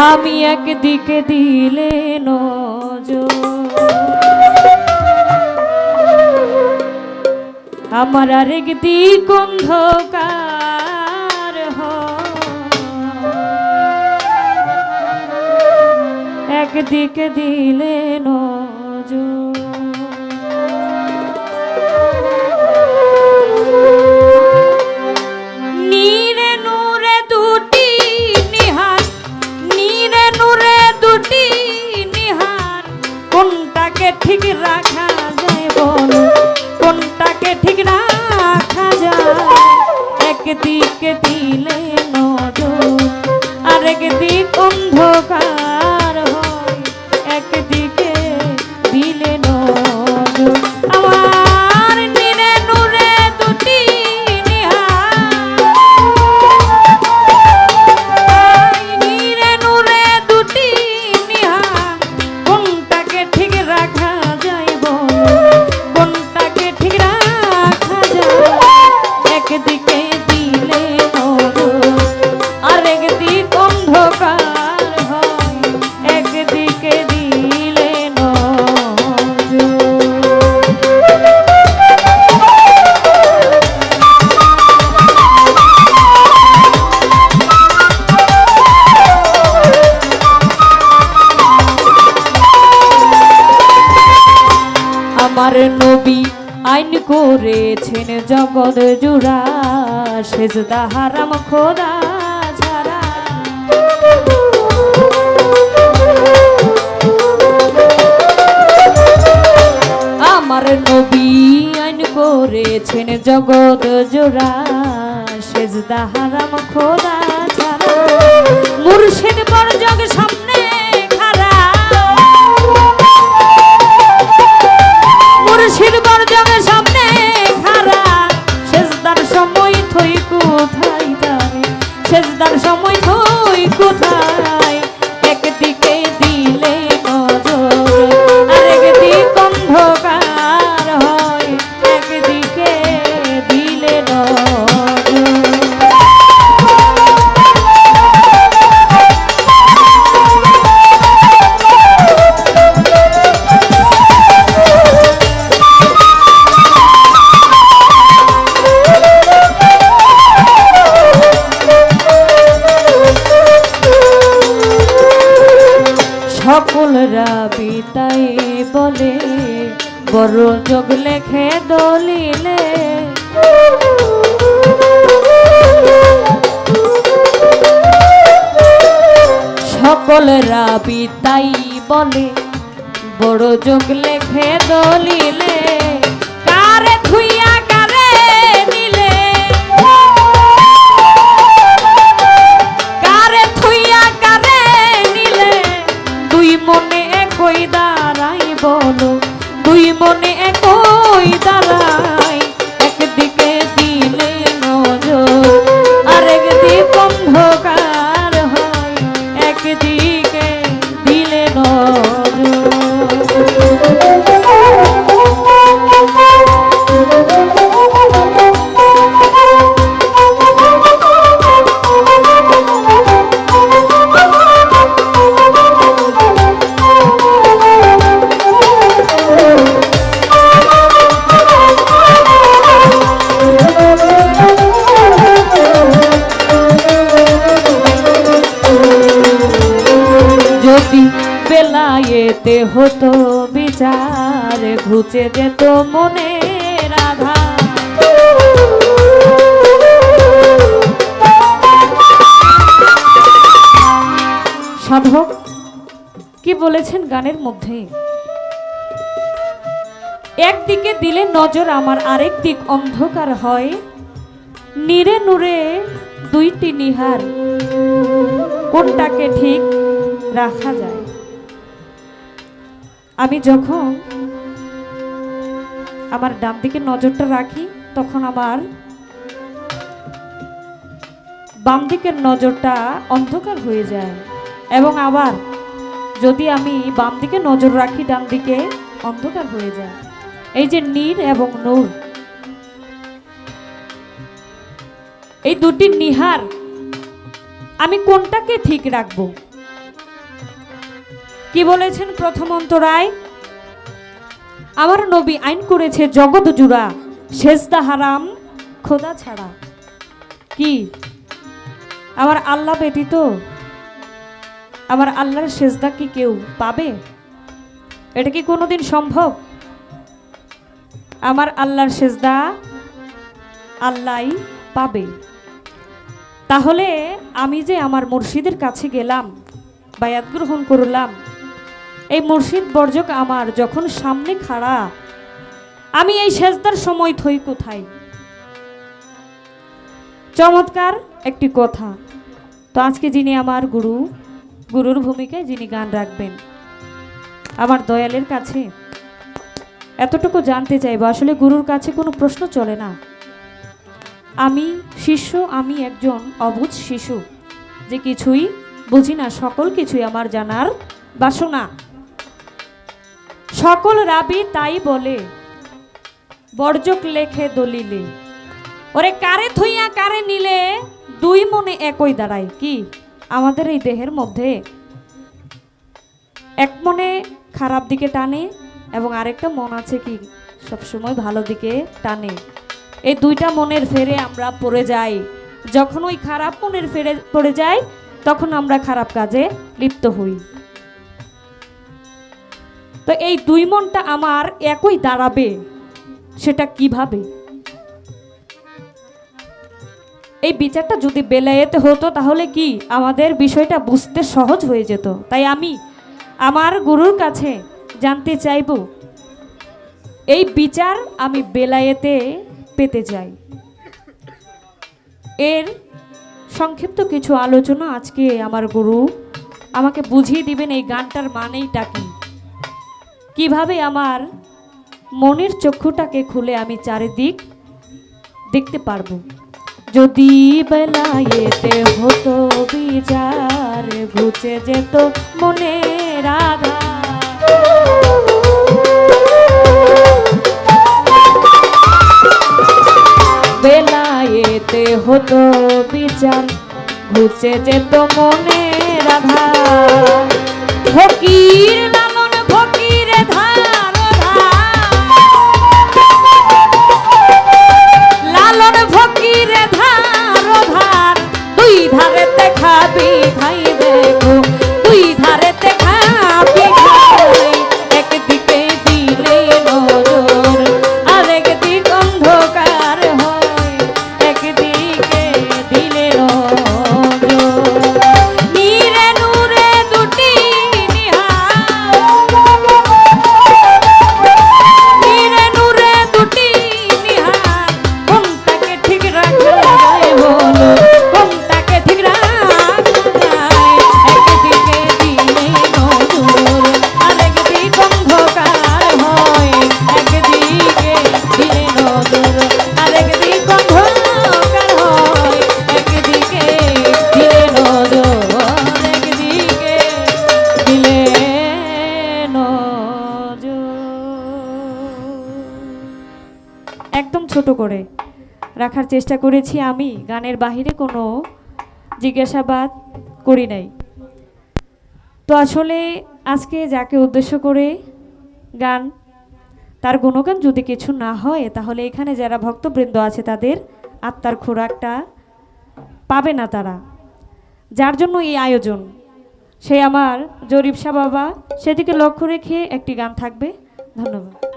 আমি একদিকে দিলে আমার আরেক দিক অন্ধকার। একদিকে দিলে নজর কোনটাকে ঠিক রাখা যায় বল? কোনটাকে রাখা যায়? একদিকে করেছেন জগৎ জুড়া সেজদা হারাম খোদা ছাড়া। আমার নবী আইন করেছেন জগৎ জোড়া সেজদা হারাম খোদা বড় যোগ লেখে দলিলে। সকলরা রাবি তাই বলে বড় যোগ লেখে দলিলে। বেলায়েতে হতো বিচার, ঘুচে যেত মনে রাধা সাধক, কি বলেছেন গানের মধ্যে? একদিকে দিলে নজর আমার, আরেক দিক অন্ধকার হয়। নিরে নূরে দুইটি নিহার, কোনটাকে ঠিক রাখা যায়? আমি যখন আমার ডান দিকে নজরটা রাখি, তখন আমার বাম দিকের নজরটা অন্ধকার হয়ে যায়। এবং আবার যদি আমি বাম দিকে নজর রাখি, ডান দিকে অন্ধকার হয়ে যায়। এই যে নীর এবং নূর, এই দুটি নিহার আমি কোনটাকে ঠিক রাখব? কি বলেছেন প্রথম অন্তরায়? আমার নবী আইন করেছে জগৎ জুড়া সেজদা হারাম, খোদা ছাড়া। কি? আমার আল্লাহ ব্যতীত আমার আল্লাহর সেজদা কি কেউ পাবে? এটা কি কোনোদিন সম্ভব? আমার আল্লাহর সেজদা আল্লাহ পাবে। তাহলে আমি যে আমার মুর্শিদের কাছে গেলাম, বায়াত গ্রহণ করলাম এই মুর্শিদ বর্জক আমার, যখন সামনে খাড়া, আমি এই সেজদার সময় থই কোথায়? চমৎকার একটি কথা। তো আজকে যিনি আমার গুরু, গুরুর ভূমিকায় যিনি গান রাখবেন, আমার দয়ালের কাছে এতটুকু জানতে চাইব, আসলে গুরুর কাছে কোনো প্রশ্ন চলে না। আমি শিষ্য, আমি একজন অবুজ শিশু, যে কিছুই বুঝি না, সকল কিছুই আমার জানার বাসনা। সকল রাবি তাই বলে, বর্জক লেখে দলিলে। ওরে কারে থইয়া কারে নিলে? দুই মনে একই দাঁড়ায়, কি? আমাদের এই দেহের মধ্যে এক মনে খারাপ দিকে টানে এবং আরেকটা মন আছে কি, সবসময় ভালো দিকে টানে। এই দুইটা মনের ফেরে আমরা পড়ে যাই। যখন ওই খারাপ মনের ফেরে, পড়ে যাই, তখন আমরা খারাপ কাজে লিপ্ত হই। তো এই দুই মনটা আমার একই দাঁড়াবে, সেটা কীভাবে? এই বিচারটা যদি বেলায়েতে হতো, তাহলে কি আমাদের বিষয়টা বুঝতে সহজ হয়ে যেত? তাই আমি আমার গুরুর কাছে জানতে চাইব, এই বিচার আমি বেলায়েতে পেতে চাই। এর সংক্ষিপ্ত কিছু আলোচনা আজকে আমার গুরু আমাকে বুঝিয়ে দিবেন এই গানটার মানেইটা কি? কীভাবে আমার মনের চক্ষুটাকে খুলে আমি চারিদিক দেখতে পারব? যদি বেলায়েতে হতো বিচার, ঘুচে যেত মনে রাধা বেলায়েতে হতো বিচার, ঘুচে যেত মনে রাধা ফকির ছোট করে। রাখার চেষ্টা করেছি আমি, গানের বাহিরে কোনো জিজ্ঞাসাবাদ করি নাই। তো আসলে আজকে যাকে উদ্দেশ্য করে গান, তার গুণগান যদি কিছু না হয়, তাহলে এখানে যারা ভক্তবৃন্দ আছে, তাদের আত্মার খোরাকটা পাবে না তারা। যার জন্য এই আয়োজন। সে আমার জরিপ শাহ বাবা, সেদিকে লক্ষ্য রেখে একটি গান থাকবে। ধন্যবাদ।